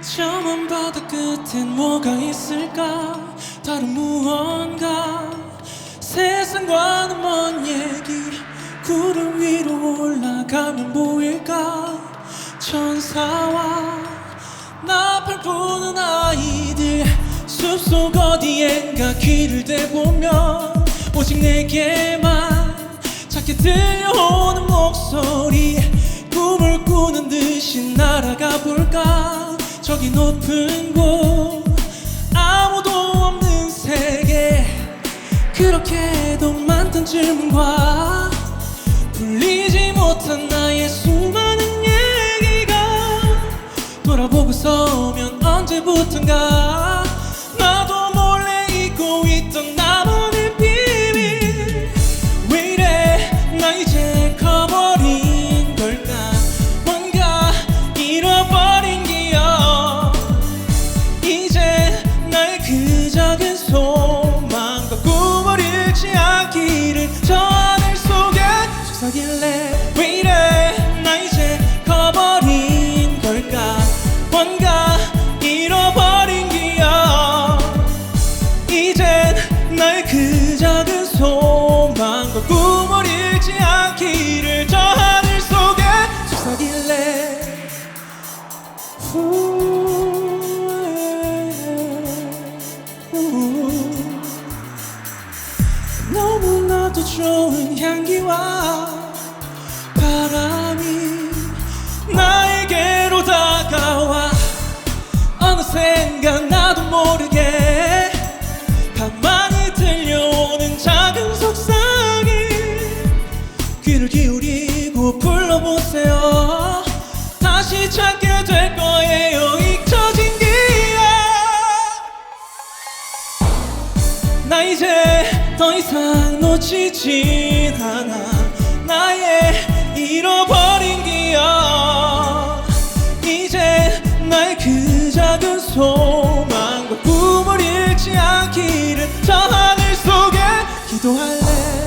저먼 바다 끝엔 뭐가 있을까? 다른 무언가? 세상과는 먼 얘기? 구름 위로 올라가면 보일까? 천사와 나팔 부는 아이들 숲속 어디엔가 귀를 대보면 오직 내게만 작게 들려오는 목소리 꿈을 꾸는 듯이 날아가 볼까 저기 높은 곳 아무도 없는 세계. 그렇게도 많던 질문과 풀리지 못한 나의 수많은 얘기가 돌아보고 서면 언제부턴가 왜 이래? 나 이제 커버린 걸까? 뭔가 잃어버린 기억. 이젠 나의 그 작은 소망과 꿈을 잃지 않기를 저 하늘 속에 속삭일래. 후, 너무나도 좋은 향기와 모르게 가만히 들려오는 작은 속삭임 귀를 기울이고 불러보세요. 다시 찾게 될 거예요 잊혀진 기억. 나 이제 더 이상 놓치진 않아. 나의 do I live?